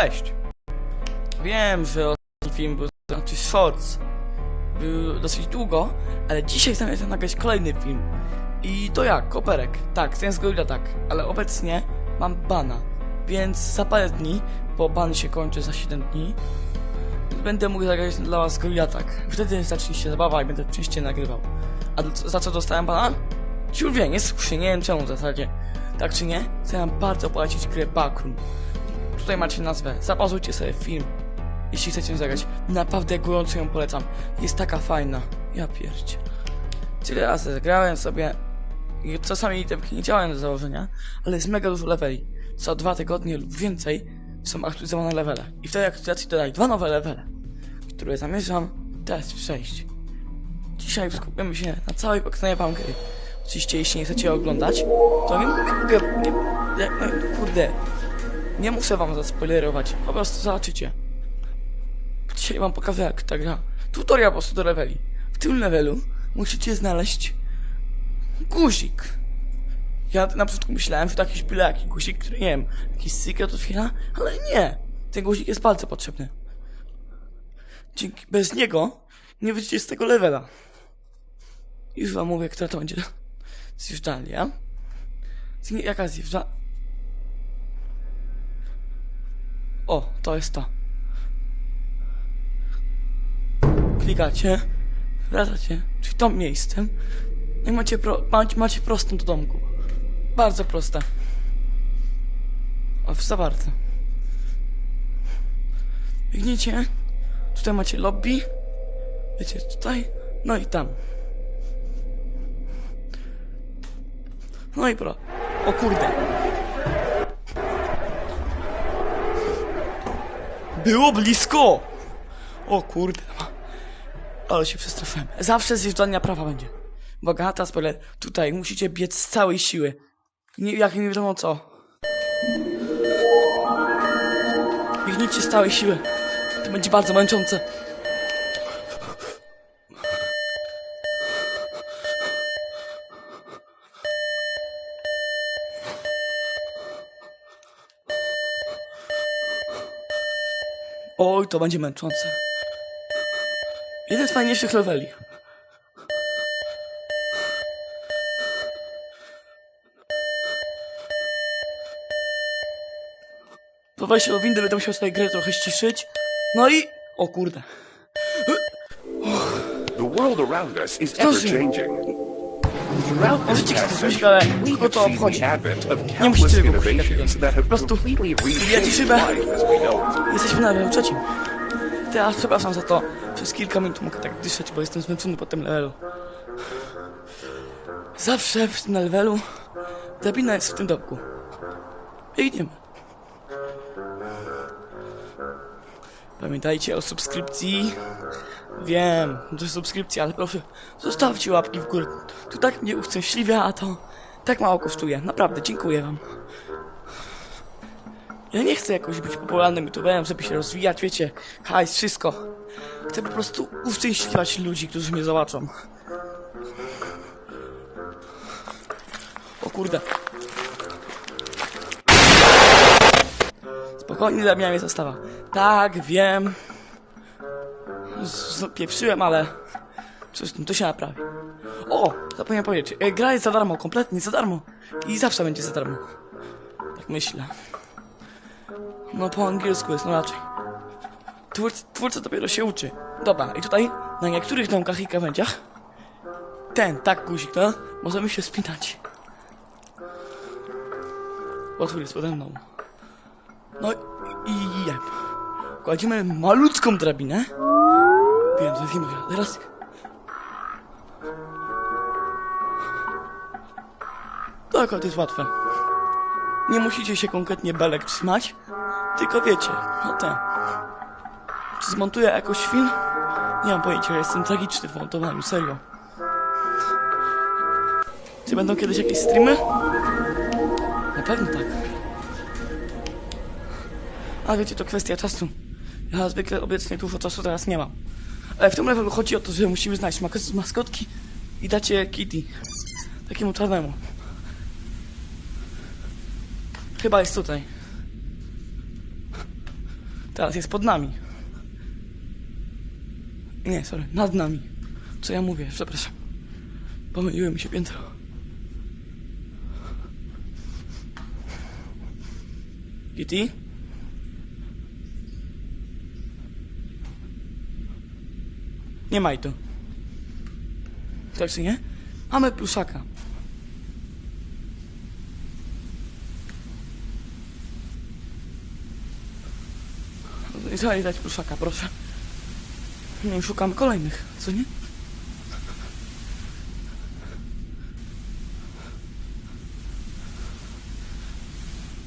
Cześć! Wiem, że ostatni film był znaczy Shorts. Był dosyć długo, ale dzisiaj zamierzam nagrać kolejny film. I to jak? Koperek. Tak, ten z Gorilla tak, ale obecnie mam bana. Więc za parę dni, bo ban się kończy za 7 dni, będę mógł zagrać dla was Gorilla tak. Wtedy zacznie się zabawa i będę częściej nagrywał. A za co dostałem bana? Ciul wie, nie słusznie, nie wiem czemu w zasadzie. Tak czy nie? Chcę wam bardzo polecić grę Backroom. Tutaj macie nazwę. Zapauzujcie sobie film. Jeśli chcecie zagrać. Naprawdę gorąco ją polecam. Jest taka fajna. Ja pierdzie. Tyle razy zagrałem sobie. Czasami te nie działają do założenia, ale jest mega dużo leveli. Co dwa tygodnie lub więcej są aktualizowane levele. I w tej aktualizacji dodaj dwa nowe levele, które zamierzam teraz przejść. Dzisiaj skupimy się na całej pokronie Bankery. Oczywiście jeśli nie chcecie oglądać, to nie mogę... Nie, nie, kurde. Nie muszę wam zaspoilerować, po prostu zobaczycie. Dzisiaj wam pokażę jak ta gra. Tutorial po prostu do leveli. W tym levelu musicie znaleźć guzik. Ja na początku myślałem, że to jakiś byle jaki guzik, który nie wiem, jakiś secret otwiera, ale nie. Ten guzik jest bardzo potrzebny. Dzięki, bez niego nie wyjdziecie z tego levela. Już wam mówię, która to będzie zjeżdżalnia. Jaka zjeżdża... O, to jest to. Klikacie, wracacie, czyli tym miejscem no i macie, pro, macie, prostą do domku. Bardzo proste. O, za bardzo. Biegniecie, tutaj macie lobby, wiecie, tutaj, no i tam. No i pro. O kurde. Było blisko! O kurde. Ale się przestraszyłem. Zawsze zjeżdżania prawa będzie. Bogata spoiler. Tutaj musicie biec z całej siły. Nie, jak nie wiadomo co. Biegnijcie z całej siły. To będzie bardzo męczące. Oj, to będzie męczące. Jeden z fajniejszych leveli. Po wejściu do windy będę musiał sobie grę trochę ściszyć. No i... O kurde. The world around us is ever changing. Możecie century, myśleć, ale kogo to obchodzi? Nie musicie tego have Po prostu wbijacie szybę. Jesteśmy na levelu trzecim. Teraz przepraszam za to. Przez kilka minut mogę tak dyszeć, bo jestem zmęczony po tym levelu. Zawsze w tym levelu drabina jest w tym domku. Biegniemy. Pamiętajcie o subskrypcji. Wiem, to jest subskrypcja, ale proszę, zostawcie łapki w górę. Tu tak mnie uszczęśliwia, a to tak mało kosztuje. Naprawdę, dziękuję wam. Ja nie chcę jakoś być popularnym youtuberem, żeby się rozwijać, wiecie, hajs, wszystko. Chcę po prostu uszczęśliwiać ludzi, którzy mnie zobaczą. O kurde. Spokojnie, zabijam mnie zastawa. Tak, wiem. Pieprzyłem, ale... Cóż, no to się naprawi. O, zapomniałem powiedzieć. e, Gra jest za darmo, kompletnie za darmo. I zawsze będzie za darmo. Tak myślę. No po angielsku jest, no raczej. Twórca, twórca dopiero się uczy. Dobra, i tutaj na niektórych domkach i krawędziach ten, tak guzik, no, możemy się spinać. Otwór jest pode mną. No i jeb. Kładziemy malutką drabinę. Wiem, to jest moja. Teraz... Tak, to jest łatwe. Nie musicie się konkretnie belek trzymać, tylko wiecie, no ten. Czy zmontuję jakoś film? Nie mam pojęcia, jestem tragiczny w montowaniu, serio. Czy będą kiedyś jakieś streamy? Na pewno tak. A wiecie, to kwestia czasu. Ja zwykle obecnie dużo czasu teraz nie mam. Ale w tym levelu chodzi o to, że musimy znaleźć maskotki i dać je Kitty. Takiemu czarnemu. Chyba jest tutaj. Teraz jest pod nami. Nie, sorry, nad nami. Co ja mówię? Przepraszam. Pomyliły mi się piętro. Kitty? Nie maj to. Tak czy nie? Mamy pluszaka. Daj dać pluszaka, proszę. No i szukamy kolejnych, co nie?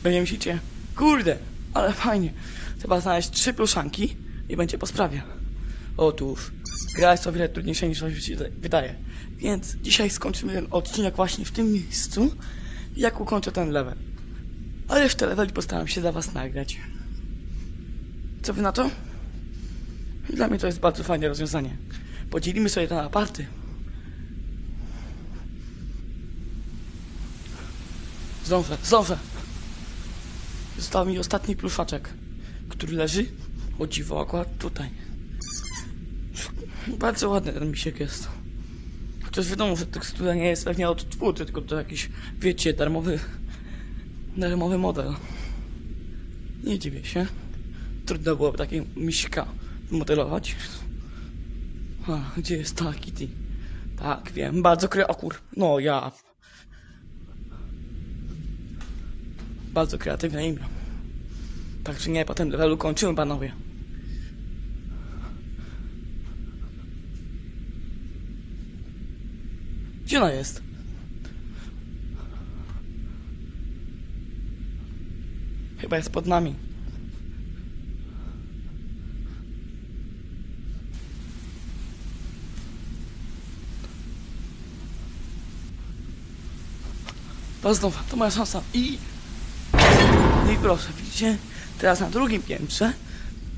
Będzie myślicie, kurde, ale fajnie. Trzeba znaleźć trzy pluszanki i będzie po sprawie. Otóż, gra jest o wiele trudniejsza niż wam się wydaje. Więc dzisiaj skończymy ten odcinek właśnie w tym miejscu, jak ukończę ten level. A resztę leveli postaram się dla was nagrać. Co wy na to? Dla mnie to jest bardzo fajne rozwiązanie. Podzielimy sobie to na party. Zdążę, zdążę. Został mi ostatni pluszaczek, który leży, o dziwo, akurat tutaj. Bardzo ładny ten misiek jest. Chociaż wiadomo, że tekstura nie jest pewnie od twórcy, tylko to jakiś, wiecie, darmowy, darmowy model. Nie dziwię się. Trudno byłoby takiego misika modelować. A, gdzie jest ta Kitty? Tak, wiem, bardzo kre... O kur... No, ja... Bardzo kreatywne imię. Także nie, po tym levelu kończymy, panowie. Gdzie ona jest? Chyba jest pod nami. To znów, to moja szansa. I... No i proszę, widzicie? Teraz na drugim piętrze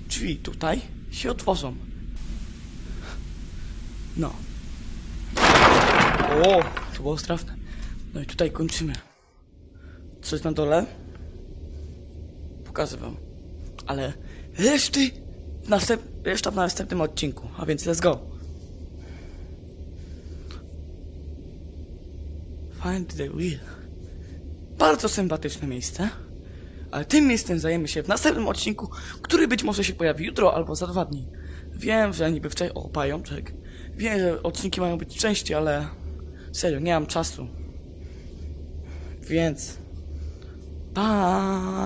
drzwi tutaj się otworzą. No. O, to było straszne. No i tutaj kończymy. Coś na dole? Pokażę wam. Ale reszty w następ... reszta w następnym odcinku. A więc let's go. Find the wheel. Bardzo sympatyczne miejsce. Ale tym miejscem zajmiemy się w następnym odcinku, który być może się pojawi jutro albo za dwa dni. Wiem, że niby wczoraj... O, pajączek. Wiem, że odcinki mają być częściej, ale... Serio, nie mam czasu. Więc... Pa!